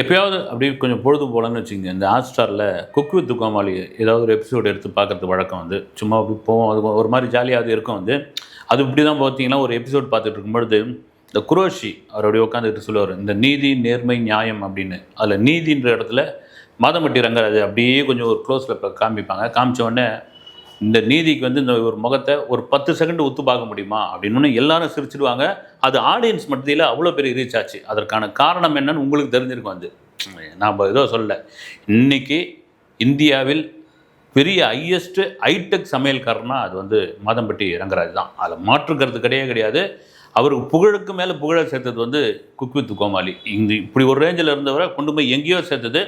எப்பயாவது அப்படியே கொஞ்சம் பொழுது போலன்னு வச்சுக்கோங்க. இந்த ஹாட் ஸ்டாரில் குக் வித் கோமாளி ஏதாவது ஒரு எபிசோடு எடுத்து பார்க்குறது வழக்கம் வந்து சும்மா அப்படி போவோம். அது ஒரு மாதிரி ஜாலியாக அது இருக்கும் வந்து. அது இப்படி தான் பார்த்தீங்கன்னா ஒரு எபிசோட் பார்த்துட்டு இருக்கும்பொழுது இந்த குரோஷி அவர் அப்படியே உட்காந்துட்டு சொல்லுவார் இந்த நீதி நேர்மை நியாயம் அப்படின்னு. அதில் நீதின்ற இடத்துல மாதம்பட்டி ரங்கராஜ் அப்படியே கொஞ்சம் ஒரு க்ளோஸில் இப்போ காமிப்பாங்க. காமிச்ச உடனே இந்த நீதிக்கு வந்து இந்த ஒரு முகத்தை ஒரு பத்து செகண்ட் ஒத்து பார்க்க முடியுமா அப்படின்னு எல்லாரும் சிரிச்சிடுவாங்க. அது ஆடியன்ஸ் மத்தியில் அவ்வளோ பெரிய ரீச் ஆச்சு. அதற்கான காரணம் என்னன்னு உங்களுக்கு தெரிஞ்சிருக்கும் வந்து நாம் ஏதோ சொல்ல இன்னைக்கு இந்தியாவில் பெரிய ஹையஸ்ட் ஹைடெக் சமையல்காரனா அது வந்து மாதம்பட்டி ரங்கராஜ் தான். அதில் மாற்றுக்கிறது கிடையவே கிடையாது. அவருக்கு புகழுக்கு மேலே புகழை சேர்த்தது வந்து குக் வித் கோமாளி. இந்த இப்படி ஒரு ரேஞ்சில் இருந்தவரை கொண்டு போய் எங்கேயோ சேர்த்தது.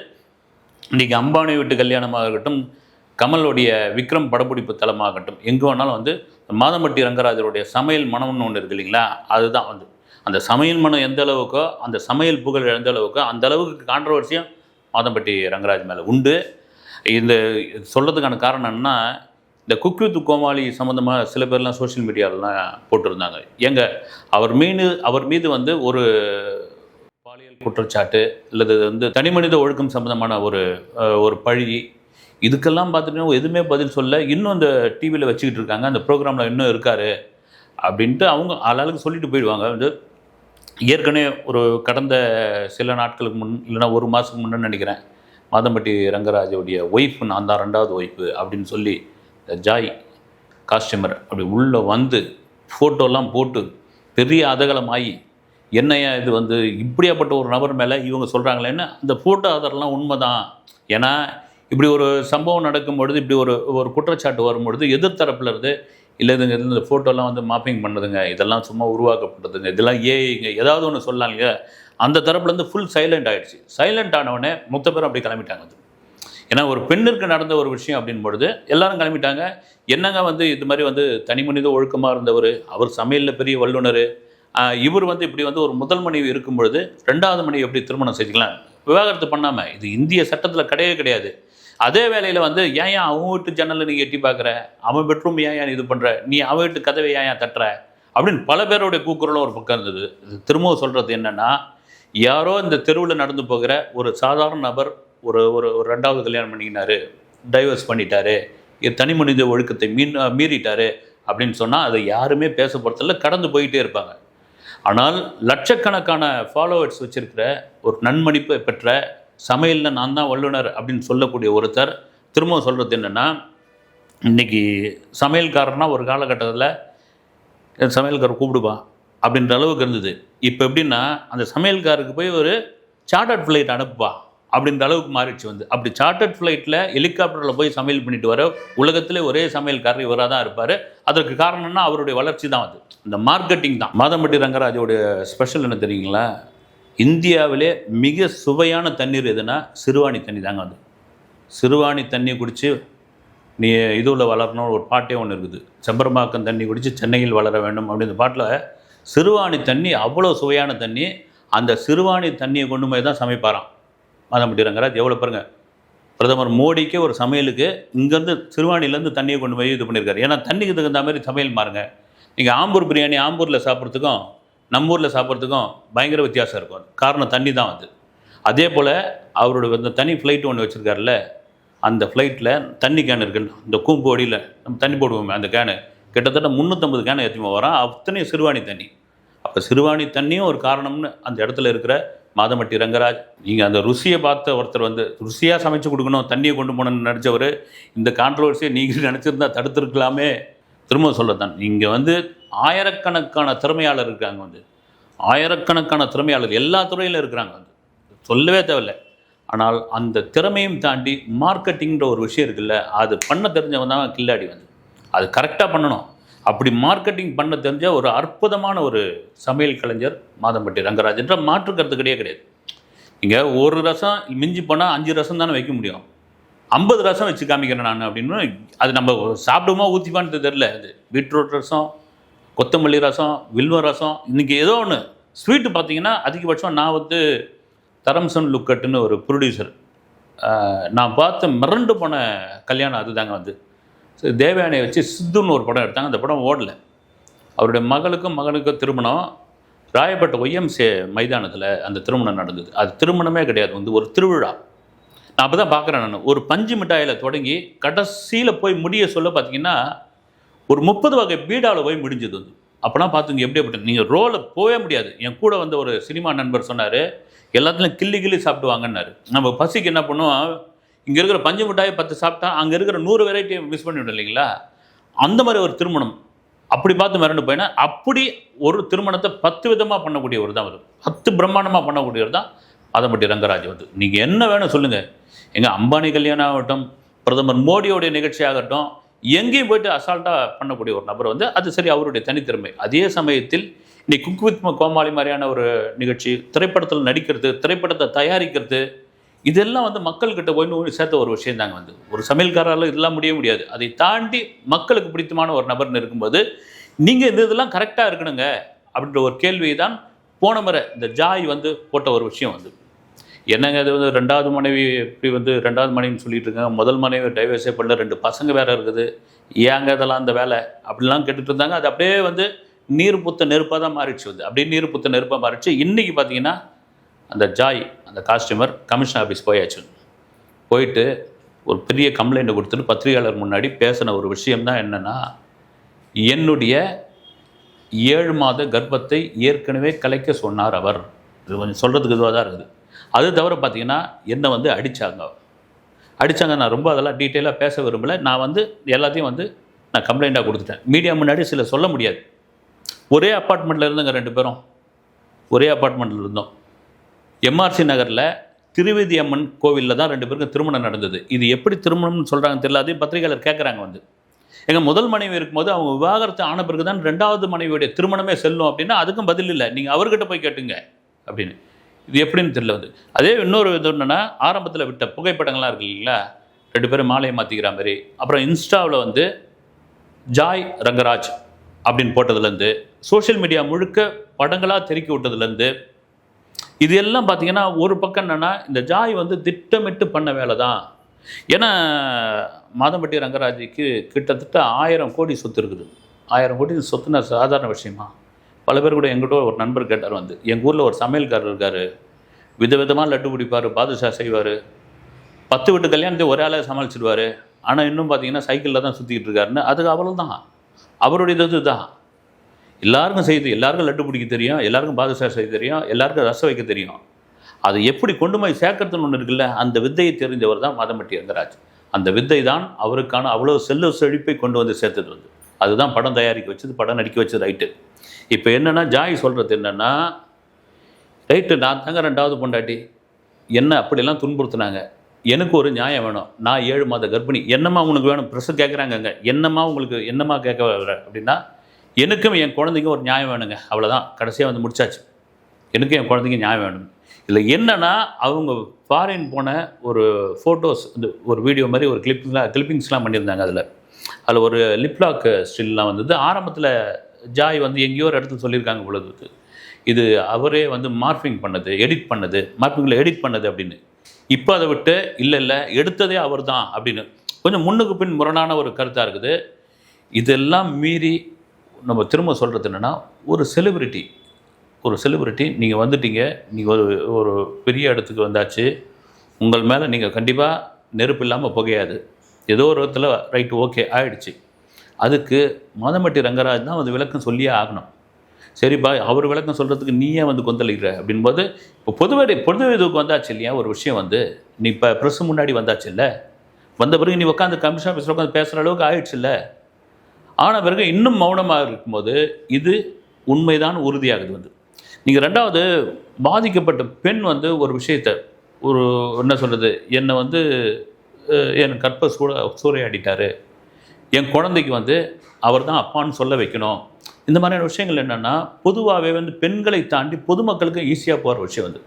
இன்றைக்கி அம்பானி வீட்டு கல்யாணமாக இருக்கட்டும் கமலுடைய விக்ரம் படப்பிடிப்பு தளமாகட்டும் எங்கே வேணாலும் வந்து மாதம்பட்டி ரங்கராஜருடைய சமையல் மனம்னு ஒன்று இருக்கு இல்லைங்களா? அதுதான் வந்து. அந்த சமையல் மனம் எந்த அளவுக்கோ அந்த சமையல் புகழ் எந்த அளவுக்கோ அந்த அளவுக்கு கான்ட்ரவர்சியும் மாதம்பட்டி ரங்கராஜ் மேலே உண்டு. இந்த சொல்கிறதுக்கான காரணம் என்னன்னா இந்த குக் வித் கோமாளி சம்மந்தமாக சில பேர்லாம் சோஷியல் மீடியாவிலாம் போட்டிருந்தாங்க. எங்க அவர் மீது அவர் மீது வந்து ஒரு பாலியல் குற்றச்சாட்டு அல்லது வந்து தனிமனித ஒழுக்கம் சம்மந்தமான ஒரு ஒரு பழி இதுக்கெல்லாம் பார்த்துட்டீங்கன்னா எதுவுமே பதில் சொல்ல இன்னும் அந்த டிவியில் வச்சுக்கிட்டு இருக்காங்க அந்த ப்ரோக்ராமில் இன்னும் இருக்கார் அப்படின்ட்டு அவங்க ஆளாளுக்கு சொல்லிட்டு போயிடுவாங்க. வந்து ஏற்கனவே ஒரு கடந்த சில நாட்களுக்கு முன் இல்லைன்னா ஒரு மாதத்துக்கு முன்னு நினைக்கிறேன் மாதம்பட்டி ரங்கராஜோடைய ஒய்ஃப் நான் தான் ரெண்டாவது ஒய்ஃபு அப்படின்னு சொல்லி இந்த ஜாய் காஸ்டமர் அப்படி உள்ளே வந்து ஃபோட்டோலாம் போட்டு பெரிய அதகலமாகி என்னையா இது வந்து இப்படியாப்பட்ட ஒரு நபர் மேலே இவங்க சொல்கிறாங்களேன்னு அந்த ஃபோட்டோ ஆதாரெல்லாம் உண்மை தான் ஏன்னா இப்படி ஒரு சம்பவம் நடக்கும் பொழுது இப்படி ஒரு ஒரு குற்றச்சாட்டு வரும்பொழுது எதிர்த்தரப்புல இருந்து இல்லை இதுங்க இந்த ஃபோட்டோலாம் வந்து மாப்பிங் பண்ணுதுங்க. இதெல்லாம் சும்மா உருவாக்கப்பட்டதுங்க. இதெல்லாம் ஏஐங்க ஏதாவது ஒன்று சொல்லலாம் இல்லையா அந்த தரப்புலேருந்து ஃபுல் சைலண்ட் ஆகிடுச்சு சைலண்ட் ஆனவொடனே மொத்த பேரும் அப்படி கிளம்பிட்டாங்க அது. ஏன்னா ஒரு பெண்ணிற்கு நடந்த ஒரு விஷயம் அப்படின் பொழுது எல்லாரும் கிளம்பிட்டாங்க. என்னங்க வந்து இது மாதிரி வந்து தனி மனித ஒழுக்கமாக இருந்தவர்? அவர் சமையலில் பெரிய வல்லுனர். இவர் வந்து இப்படி வந்து ஒரு முதல் மனைவி இருக்கும் பொழுது ரெண்டாவது மனைவி எப்படி திருமணம் செஞ்சுக்கலாம்? விவாகரத்து பண்ணாமல் இது இந்திய சட்டத்தில் கிடையவே கிடையாது. அதே வேலையில் வந்து ஏன் ஏன் அவன் வீட்டு ஜன்னலில் நீ எட்டி பார்க்குற? அவன் பெட்ரூம் ஏன் ஏன் இது பண்ணுற நீ அவன் வீட்டு கதவை ஏன் ஏன் தட்டுற? அப்படின்னு பல பேருடைய கூக்குரலும் ஒரு பக்கம் இருந்தது. இது திரும்பவும் சொல்கிறது என்னென்னா யாரோ இந்த தெருவில் நடந்து போகிற ஒரு சாதாரண நபர் ஒரு ஒரு ஒரு ரெண்டாவது கல்யாணம் பண்ணிக்கினாரு டைவர்ஸ் பண்ணிட்டாரு தனி மனித ஒழுக்கத்தை மீன் மீறிட்டாரு அப்படின்னு சொன்னால் அதை யாருமே பேச போகிறதில்ல கடந்து போயிட்டே இருப்பாங்க. ஆனால் லட்சக்கணக்கான ஃபாலோவர்ஸ் வச்சுருக்கிற ஒரு நன்மதிப்பை பெற்ற சமையலில் நான் தான் வல்லுனர் அப்படின்னு சொல்லக்கூடிய ஒருத்தர். திரும்ப சொல்கிறது என்னென்னா இன்னைக்கு சமையல்காரனா ஒரு காலகட்டத்தில் என் சமையல்காரர் கூப்பிடுப்பா அப்படின்ற அளவுக்கு இருந்தது. இப்போ எப்படின்னா அந்த சமையல்காருக்கு போய் ஒரு சார்ட்டர்ட் ஃப்ளைட் அனுப்புப்பா அப்படின்ற அளவுக்கு மாறிடுச்சு வந்து. அப்படி சார்ட்டர்ட் ஃப்ளைட்டில் ஹெலிகாப்டரில் போய் சமையல் பண்ணிட்டு வர உலகத்திலே ஒரே சமையல்காரர் இவராக தான் இருப்பார். அதற்கு காரணம்னா அவருடைய வளர்ச்சி தான் அது. இந்த மார்க்கெட்டிங் தான். மாதம்பட்டி ரங்கராஜோடைய ஸ்பெஷல் என்ன தெரியுங்களா? இந்தியாவிலே மிக சுவையான தண்ணீர் எதுனா சிறுவாணி தண்ணி தாங்க வந்து சிறுவாணி தண்ணி குடித்து நீ இதுவில் வளரணும் ஒரு பாட்டே ஒன்று இருக்குது. செம்பரமாக்கம் தண்ணி குடித்து சென்னையில் வளர வேண்டும் அப்படின்ற பாட்டில் சிறுவாணி தண்ணி அவ்வளோ சுவையான தண்ணி அந்த சிறுவாணி தண்ணியை கொண்டு போய் தான் சமைப்பாராம். மாதம்பட்டி ரங்கராஜ் எவ்வளோ பாருங்க. பிரதமர் மோடிக்கே ஒரு சமையலுக்கு இங்கேருந்து சிறுவாணிலேருந்து தண்ணியை கொண்டு போய் இது பண்ணியிருக்காரு. ஏன்னா தண்ணிக்கு தகுந்த மாதிரி சமையல் மாறுங்க நீங்கள் ஆம்பூர் பிரியாணி ஆம்பூரில் சாப்பிட்றதுக்கும் நம்ம ஊரில் சாப்பிட்றதுக்கும் பயங்கர வித்தியாசம் இருக்கும். காரணம் தண்ணி தான் அது. அதே போல் அவரோட அந்த தனி ஃப்ளைட் ஒன்று வச்சுருக்காருல்ல அந்த ஃப்ளைட்டில் தண்ணி கேன் இருக்குல்ல இந்த கூம்பு அடியில் நம்ம தண்ணி போடுவோமே அந்த கேனு கிட்டத்தட்ட முந்நூற்றம்பது கேன் ஏற்றிமா வரோம் அத்தனையும் சிறுவாணி தண்ணி. அப்போ சிறுவாணி தண்ணியும் ஒரு காரணம்னு அந்த இடத்துல இருக்கிற மாதமட்டி ரங்கராஜ் நீங்கள் அந்த ருசியை பார்த்த ஒருத்தர் வந்து ருசியாக சமைச்சு கொடுக்கணும் தண்ணியை கொண்டு போகணும்னு நினச்சவர் இந்த கான்ட்ரவர்சியை நீங்கள் நினச்சிருந்தா தடுத்துருக்கலாமே. திரும்ப சொல்லத்தான். இங்கே வந்து ஆயிரக்கணக்கான திறமையாளர் இருக்காங்க வந்து. ஆயிரக்கணக்கான திறமையாளர் எல்லா துறையிலும் இருக்கிறாங்க வந்து. சொல்லவே தேவையில்ல. ஆனால் அந்த திறமையும் தாண்டி மார்க்கெட்டிங்கிற ஒரு விஷயம் இருக்குல்ல அது பண்ண தெரிஞ்சவன் தான் கில்லாடி வந்து. அது கரெக்டாக பண்ணணும். அப்படி மார்க்கெட்டிங் பண்ண தெரிஞ்ச ஒரு அற்புதமான ஒரு சமையல் கலைஞர் மாதம்பட்டி ரங்கராஜன்ற மாற்று கிடையாது. கிடையாது இங்கே ஒரு ரசம் மிஞ்சி போனால் அஞ்சு ரசம் தானே வைக்க முடியும். ஐம்பது ரசம் வச்சு காமிக்கிறேன் நான் அப்படின்னு அது நம்ம சாப்பிடுமா ஊற்றிப்பான்னு தெரில அது பீட்ரூட் ரசம் கொத்தமல்லி ரசம் வில்வ ரசம் இன்றைக்கி ஏதோ ஒன்று ஸ்வீட்டு பார்த்தீங்கன்னா அதிகபட்சம் நான் வந்து தரம்சன் லுக்கட்டுன்னு ஒரு ப்ரொடியூசர் நான் பார்த்த மிரண்டு போன கல்யாணம் அதுதாங்க வந்து. தேவயானை தேவயானையை வச்சு சித்துன்னு ஒரு படம் எடுத்தாங்க. அந்த படம் ஓடல. அவருடைய மகளுக்கும் மகனுக்கும் திருமணம். ராயப்பட்ட ஒய்எம்சே மைதானத்தில் அந்த திருமணம் நடந்தது. அது திருமணமே கிடையாது. வந்து ஒரு திருவிழா. நான் அப்போ தான் பார்க்குறேன் நான். ஒரு பஞ்சு மிட்டாயில் தொடங்கி கடைசியில் போய் முடிய சொல்ல பார்த்தீங்கன்னா ஒரு முப்பது வகை பீடாவில் போய் முடிஞ்சது வந்து. அப்போனா பார்த்துங்க எப்படி அப்படி நீங்கள் ரோலில் போகவே முடியாது. என் கூட வந்த ஒரு சினிமா நண்பர் சொன்னார் எல்லாத்துலையும் கிள்ளி கிள்ளி சாப்பிடுவாங்கன்னாரு. நம்ம பசிக்கு என்ன பண்ணுவோம் இங்கே இருக்கிற பஞ்சு மிட்டாயை பத்து சாப்பிட்டா அங்கே இருக்கிற நூறு வெரைட்டியை மிஸ் பண்ணிவிடும் இல்லைங்களா? அந்த மாதிரி ஒரு திருமணம். அப்படி பார்த்து மிரண்டு போயினா அப்படி ஒரு திருமணத்தை பத்து விதமாக பண்ணக்கூடியவர் தான் அவர். பத்து பிரம்மாண்டமாக பண்ணக்கூடியவர் தான் அதம்பட்டி ரங்கராஜ் வந்து. நீங்கள் என்ன வேணும் சொல்லுங்கள் எங்கள் அம்பானி கல்யாணம் ஆகட்டும் பிரதமர் மோடியோடைய நிகழ்ச்சி ஆகட்டும் எங்கேயும் போயிட்டு அசால்ட்டாக பண்ணக்கூடிய ஒரு நபர் வந்து அது சரி அவருடைய தனித்திறமை. அதே சமயத்தில் இன்னைக்கு குக் வித் கோமாளி மாதிரியான ஒரு நிகழ்ச்சி திரைப்படத்தில் நடிக்கிறது திரைப்படத்தை தயாரிக்கிறது இதெல்லாம் வந்து மக்கள்கிட்ட போய் நோய் சேர்த்த ஒரு விஷயம் தாங்க வந்து. ஒரு சமையல்காரால் இதெல்லாம் முடிய முடியாது. அதை தாண்டி மக்களுக்கு பிடித்தமான ஒரு நபர்னு இருக்கும்போது நீங்கள் இந்த இதெல்லாம் கரெக்டாக இருக்கணுங்க அப்படின்ற ஒரு கேள்வி தான் போன முறை இந்த ஜாய் வந்து போட்ட ஒரு விஷயம் வந்து. என்னங்க அது வந்து ரெண்டாவது மனைவி இப்படி வந்து ரெண்டாவது மனைவின்னு சொல்லிட்டு இருக்காங்க முதல் மனைவி டைவர்ஸே பண்ணல ரெண்டு பசங்க வேற இருக்குது. ஏங்க இதெல்லாம் அந்த வேலை? அப்படிலாம் கேட்டுட்டு இருந்தாங்க. அது அப்படியே வந்து நீர் புத்த நெருப்பாக தான் மாறிடுச்சு வந்து. அப்படியே நீர் புத்த நெருப்பாக மாறிடுச்சு. இன்றைக்கி பார்த்தீங்கன்னா அந்த ஜாய் அந்த காஸ்டியூமர் கமிஷன் ஆஃபீஸ் போயாச்சு. போயிட்டு ஒரு பெரிய கம்ப்ளைண்ட்டை கொடுத்துட்டு பத்திரிகையாளர் முன்னாடி பேசின ஒரு விஷயம் தான் என்னென்னா என்னுடைய ஏழு மாத கர்ப்பத்தை ஏற்கனவே கலைக்க சொன்னார் அவர். இது கொஞ்சம் சொல்கிறதுக்கு இதுவாக தான் இருக்குது. அது தவிர பார்த்தீங்கன்னா என்னை வந்து அடித்தாங்க அடித்தாங்க நான் ரொம்ப அதெல்லாம் டீட்டெயிலாக பேச விரும்பலை. நான் வந்து எல்லாத்தையும் வந்து நான் கம்ப்ளைண்ட்டாக கொடுத்துட்டேன். மீடியா முன்னாடி சில சொல்ல முடியாது. ஒரே அப்பார்ட்மெண்ட்டில் இருந்தங்க ரெண்டு பேரும். ஒரே அப்பார்ட்மெண்ட்டில் இருந்தோம். எம்ஆர்சி நகரில் திருவேதி அம்மன் கோவிலில் தான் ரெண்டு பேருக்கும் திருமணம் நடந்தது. இது எப்படி திருமணம்னு சொல்கிறாங்க தெரியல. அதையும் பத்திரிகையாளர் கேட்குறாங்க வந்து. எங்கள் முதல் மனைவி இருக்கும்போது அவங்க விவாகரத்து ஆன பிறகு தான் ரெண்டாவது மனைவியுடைய திருமணமே செல்லும் அப்படின்னா அதுக்கும் பதில் இல்லை. நீங்கள் அவர்கிட்ட போய் கேட்டுங்க அப்படின்னு. இது எப்படின்னு தெரியல வந்து. அதே இன்னொரு இது என்னென்னா ஆரம்பத்தில் விட்ட புகைப்படங்கள்லாம் இருக்கு இல்லைங்களா? ரெண்டு பேரும் மாலையை மாற்றிக்கிற மாதிரி. அப்புறம் இன்ஸ்டாவில் வந்து ஜாய் ரங்கராஜ் அப்படின்னு போட்டதுலேருந்து சோஷியல் மீடியா முழுக்க படங்களாக தெருக்கி விட்டதுலேருந்து இது எல்லாம் பார்த்தீங்கன்னா ஒரு பக்கம் என்னென்னா இந்த ஜாய் வந்து திட்டமிட்டு பண்ண வேலை தான். ஏன்னா மாதம்பட்டி ரங்கராஜுக்கு கிட்டத்தட்ட ஆயிரம் கோடி சொத்து இருக்குது. ஆயிரம் கோடி சொத்துனா சாதாரண விஷயமா? பல பேர் கூட எங்கிட்ட ஒரு நண்பர் கேட்டார் வந்து. எங்கள் ஊரில் ஒரு சமையல்காரர் இருக்கார். விதவிதமாக லட்டு பிடிப்பார் பாதுஷா செய்வார். பத்து வீட்டு கல்யாணத்தை ஒரே ஆளாக சமாளிச்சிடுவார் ஆனால் இன்னும் பார்த்தீங்கன்னா சைக்கிளில் தான் சுற்றிக்கிட்டு இருக்காருன்னு. அதுக்கு அவ்வளோ தான் அவருடைய இது தான். எல்லாருக்கும் செய்து எல்லாருக்கும் லட்டு பிடிக்க தெரியும் எல்லாருக்கும் பாதுஷா செய்ய தெரியும் எல்லாருக்கும் ரசம் வைக்க தெரியும். அது எப்படி கொண்டு போய் சேர்க்கறதுன்னு ஒன்று இருக்குல்ல அந்த வித்தையை தெரிஞ்சவர் தான் மாதம்பட்டி ரங்கராஜ். அந்த வித்தை தான் அவருக்கான அவ்வளோ செல்ல செழிப்பை கொண்டு வந்து சேர்த்தது வந்து. அதுதான் படம் தயாரிக்க வச்சது படம் நடிக்க வச்சது ரைட்டு. இப்போ என்னென்னா ஜாய் சொல்கிறது என்னென்னா ரைட்டு நான் தாங்க ரெண்டாவது பொண்டாட்டி. என்ன அப்படியெல்லாம் துன்புறுத்துனாங்க. எனக்கு ஒரு நியாயம் வேணும். நான் ஏழு மாத கர்ப்பிணி. என்னம்மா உங்களுக்கு வேணும்? ப்ரெஷர் கேட்குறாங்கங்க என்னம்மா உங்களுக்கு என்னம்மா கேட்க அப்படின்னா எனக்கும் என் குழந்தைக்கும் ஒரு நியாயம் வேணுங்க. அவ்வளோதான் கடைசியாக வந்து முடிச்சாச்சு. எனக்கும் என் குழந்தைங்க நியாயம் வேணும். இதில் என்னென்னா அவங்க ஃபாரின் போன ஒரு ஃபோட்டோஸ் இந்த ஒரு வீடியோ மாதிரி ஒரு கிளிப்பிங்லாம் கிளிப்பிங்ஸ்லாம் பண்ணியிருந்தாங்க அதில். அதில் ஒரு லிப்லாக் ஸ்டில்லாம் வந்தது. ஆரம்பத்தில் ஜாய் வந்து எங்கேயோ ஒரு இடத்துல சொல்லியிருக்காங்க பொழுது இது அவரே வந்து மார்பிங் பண்ணது எடிட் பண்ணது மார்பிங்கில் எடிட் பண்ணது அப்படின்னு. இப்போ அதை விட்டு இல்லை இல்லை எடுத்ததே அவர் தான் அப்படின்னு. கொஞ்சம் முன்னுக்கு பின் முரணான ஒரு கருத்தாக இருக்குது. இதெல்லாம் மீறி நம்ம திரும்ப சொல்கிறது என்னென்னா ஒரு செலிபிரிட்டி ஒரு செலிபிரிட்டி நீங்கள் வந்துட்டீங்க நீங்கள் ஒரு ஒரு பெரிய இடத்துக்கு வந்தாச்சு உங்கள் மேலே நீங்கள் கண்டிப்பாக நெருப்பு இல்லாமல் புகையாது. ஏதோ ஒரு இடத்துல ரைட்டு ஓகே ஆயிடுச்சு. அதுக்கு மாதம்பட்டி ரங்கராஜ் தான் வந்து விளக்கம் சொல்லியே ஆகணும். சரிப்பா அவர் விளக்கம் சொல்கிறதுக்கு நீயே வந்து கொந்தளிக்கிற அப்படின்போது இப்போ பொதுவெளி பொது இதுக்கு வந்தாச்சு இல்லையா? ஒரு விஷயம் வந்து நீ இப்போ ப்ரெஸ் முன்னாடி வந்தாச்சு இல்லை? வந்த பிறகு நீ உட்காந்து கமிஷன் ஆஃபீஸில் உட்காந்து பேசுகிற அளவுக்கு ஆயிடுச்சு இல்லை? ஆன பிறகு இன்னும் மௌனமாக இருக்கும்போது இது உண்மைதான் உறுதியாகுது வந்து. நீங்கள் ரெண்டாவது பாதிக்கப்பட்ட பெண் வந்து ஒரு விஷயத்தை ஒரு என்ன சொல்கிறது என்னை வந்து என் கற்ப சூட சூறையாடிட்டாரு. என் குழந்தைக்கு வந்து அவர் தான் அப்பான்னு சொல்ல வைக்கணும். இந்த மாதிரியான விஷயங்கள் என்னென்னா பொதுவாகவே வந்து பெண்களை தாண்டி பொதுமக்களுக்கு ஈஸியாக போகிற விஷயம் வந்து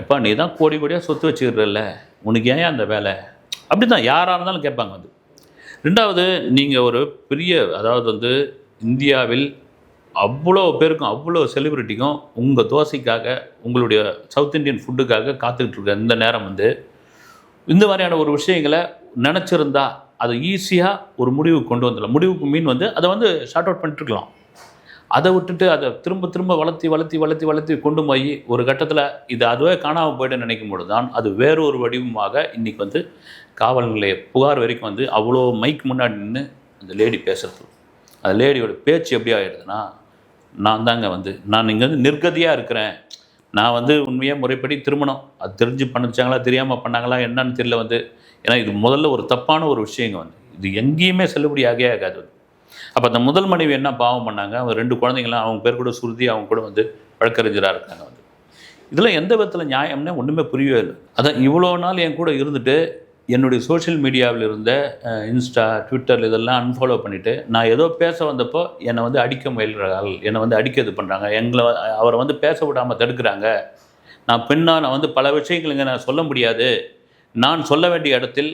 எப்பா நீ தான் கோடி கோடியாக சொத்து வச்சுக்கிறல்ல உனக்கு ஏன் அந்த வேலை? அப்படி தான் யாராக இருந்தாலும் கேட்பாங்க வந்து. ரெண்டாவது நீங்கள் ஒரு பெரிய அதாவது வந்து இந்தியாவில் அவ்வளோ பேருக்கும் அவ்வளோ செலிப்ரிட்டிக்கும் உங்கள் தோசைக்காக உங்களுடைய சவுத் இந்தியன் ஃபுட்டுக்காக காத்துக்கிட்டு இருக்க இந்த நேரம் வந்து இந்த மாதிரியான ஒரு விஷயங்களை நினச்சிருந்தா அதை ஈஸியாக ஒரு முடிவுக்கு கொண்டு வந்துடலாம். முடிவுக்கு மீன் வந்து அதை வந்து ஷார்ட் அவுட் பண்ணிட்டுருக்கலாம். அதை விட்டுட்டு அதை திரும்ப திரும்ப வளர்த்தி வளர்த்தி வளர்த்தி வளர்த்தி கொண்டு போய் ஒரு கட்டத்தில் இது அதுவே காணாமல் போய்ட்டு நினைக்கும் பொழுது தான் அது வேறொரு வடிவமாக இன்றைக்கி வந்து காவல் நிலைய புகார் வரைக்கும் வந்து அவ்வளோ மைக் முன்னாடி நின்று அந்த லேடி பேசுறது. அந்த லேடியோட பேச்சு எப்படி ஆகிடுதுன்னா நான் தாங்க வந்து நான் இங்கே வந்து நிர்கதியாக இருக்கிறேன். நான் வந்து உண்மையாக முறைப்படி திருமணம். அது தெரிஞ்சு பண்ணிச்சாங்களா தெரியாமல் பண்ணாங்களா என்னன்னு தெரியல வந்து. ஏன்னா இது முதல்ல ஒரு தப்பான ஒரு விஷயங்க வந்து. இது எங்கேயுமே செல்லுபடி ஆகவே ஆகாது. அப்போ அந்த முதல் மனைவி என்ன பாவம் பண்ணாங்க? அவங்க ரெண்டு குழந்தைங்களாம் அவங்க பேர் கூட சுருதி அவங்க கூட வந்து வழக்கறிஞராக இருக்காங்க வந்து. இதில் எந்த விதத்தில் நியாயம்னே ஒன்றுமே புரியவே இல்லை. அதான் இவ்வளோ நாள் என் கூட இருந்துட்டு என்னுடைய சோஷியல் மீடியாவில் இருந்த இன்ஸ்டா ட்விட்டர் இதெல்லாம் அன்ஃபாலோ பண்ணிவிட்டு நான் ஏதோ பேச வந்தப்போ என்னை வந்து அடிக்க முயல்கிறார்கள் என்னை வந்து அடிக்க இது பண்ணுறாங்க எங்களை அவரை வந்து பேச விடாமல் தடுக்கிறாங்க. நான் பெண்ணாக நான் வந்து பல விஷயங்கள் இங்கே நான் சொல்ல முடியாது. நான் சொல்ல வேண்டிய இடத்தில்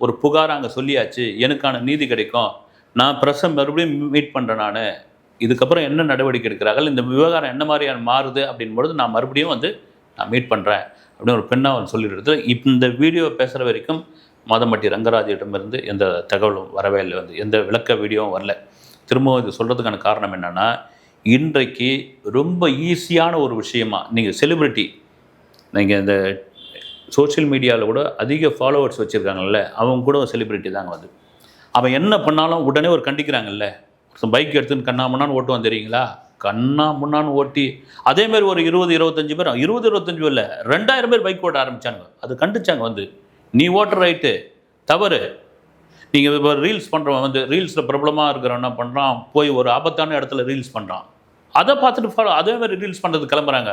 ஒரு புகார் அங்கே சொல்லியாச்சு எனக்கான நீதி கிடைக்கும். நான் பிரசம் மறுபடியும் மீட் பண்ணுறேன் நான். இதுக்கப்புறம் என்ன நடவடிக்கை எடுக்கிறார்கள்? இந்த விவகாரம் என்ன மாதிரியான மாறுது அப்படின்பொழுது நான் மறுபடியும் வந்து நான் மீட் பண்ணுறேன் அப்படின்னு ஒரு பெண்ணாக அவன் சொல்லிடுறது இந்த வீடியோ பேசுகிற வரைக்கும் மாதம்பட்டி ரங்கராஜிடமிருந்து எந்த தகவலும் வரவே இல்லை. வந்து எந்த விளக்க வீடியோவும் வரல. திரும்பவும் இது சொல்கிறதுக்கான காரணம் என்னென்னா இன்றைக்கு ரொம்ப ஈஸியான ஒரு விஷயமா நீங்கள் செலிப்ரிட்டி நீங்கள் இந்த சோஷியல் மீடியாவில் கூட அதிக ஃபாலோவர்ஸ் வச்சுருக்காங்கல்ல அவங்க கூட ஒரு செலிப்ரிட்டி தாங்க வந்து. அவன் என்ன பண்ணாலும் உடனே ஒரு கண்டிக்கிறாங்கல்ல பைக் எடுத்துன்னு கண்ணா முன்னான்னு ஓட்டுவான் தெரியுங்களா? கண்ணா முன்னான்னு ஓட்டி அதேமாரி ஒரு இருபது இருபத்தஞ்சு பேர் இருபது இருபத்தஞ்சு பேர் இல்லை ரெண்டாயிரம் பேர் பைக் ஓட்ட ஆரம்பித்தாங்க அது கண்டிச்சாங்க வந்து. நீ ஓட்டுற ரைட்டு தவறு. நீங்கள் இப்போ ரீல்ஸ் பண்ணுறவன் வந்து ரீல்ஸில் பிரபலமாக இருக்கிறவன் என்ன பண்ணுறான் போய் ஒரு ஆபத்தான இடத்துல ரீல்ஸ் பண்ணுறான் அதை பார்த்துட்டு ஃபாலோ அதே மாதிரி ரீல்ஸ் பண்ணுறது கிளம்புறாங்க.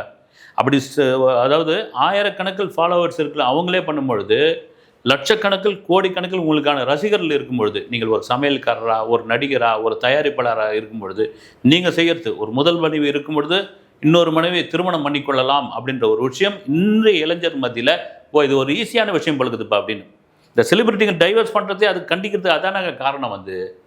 அப்படி ச- அதாவது ஆயிரக்கணக்கில் ஃபாலோவர்ஸ் இருக்குல்ல அவங்களே பண்ணும்பொழுது லட்சக்கணக்கில் கோடிக்கணக்கில் உங்களுக்கான ரசிகர்கள் இருக்கும் பொழுது நீங்கள் ஒரு சமையல்காரரா ஒரு நடிகரா ஒரு தயாரிப்பாளராக இருக்கும் பொழுது நீங்கள் செய்கிறது ஒரு முதல் மனைவி இருக்கும் பொழுது இன்னொரு மனைவியை திருமணம் பண்ணிக்கொள்ளலாம் அப்படின்ற ஒரு விஷயம் இன்றைய இளைஞர் மத்தியில் ஓ இது ஒரு ஈஸியான விஷயம் பழுக்குதுப்பா அப்படின்னு. இந்த செலிபிரிட்டிங்க டைவர்ஸ் பண்ணுறதே அது கண்டிக்கிறது அதான காரணம் வந்து.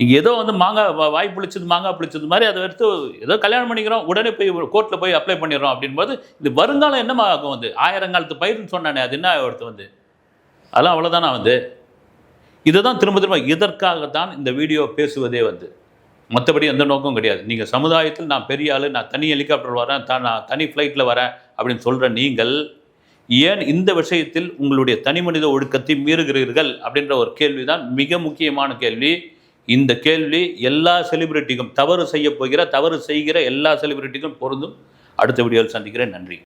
நீங்கள் ஏதோ வந்து மாங்காய் வா- வாய் புளிச்சது மாங்காய் புளிச்சது மாதிரி அதை எடுத்து ஏதோ கல்யாணம் பண்ணிக்கிறோம் உடனே போய் கோர்ட்டில் போய் அப்ளை பண்ணிடுறோம் அப்படின்போது இது வருங்காலம் என்னமா ஆகும் வந்து? ஆயிரங்காலத்து பயிர்னு சொன்னானே அது என்ன ஒருத்தர் வந்து? அதெல்லாம் அவ்வளோதானா வந்து? இதை தான் திரும்ப திரும்ப இதற்காகத்தான் இந்த வீடியோ பேசுவதே வந்து. மற்றபடி எந்த நோக்கம் கிடையாது. நீங்கள் சமுதாயத்தில் நான் பெரிய ஆள் நான் தனி ஹெலிகாப்டர் வரேன் தான் நான் தனி ஃப்ளைட்டில் வரேன் அப்படின்னு சொல்கிற நீங்கள் ஏன் இந்த விஷயத்தில் உங்களுடைய தனி மனித ஒழுக்கத்தை மீறுகிறீர்கள் அப்படின்ற ஒரு கேள்வி தான் மிக முக்கியமான கேள்வி. இந்த கேள்வி எல்லா செலிபிரிட்டிக்கும் தவறு செய்ய போகிற தவறு செய்கிற எல்லா செலிபிரிட்டிக்கும் பொருந்தும். அடுத்த வீடியோவில் சந்திக்கிறேன். நன்றி.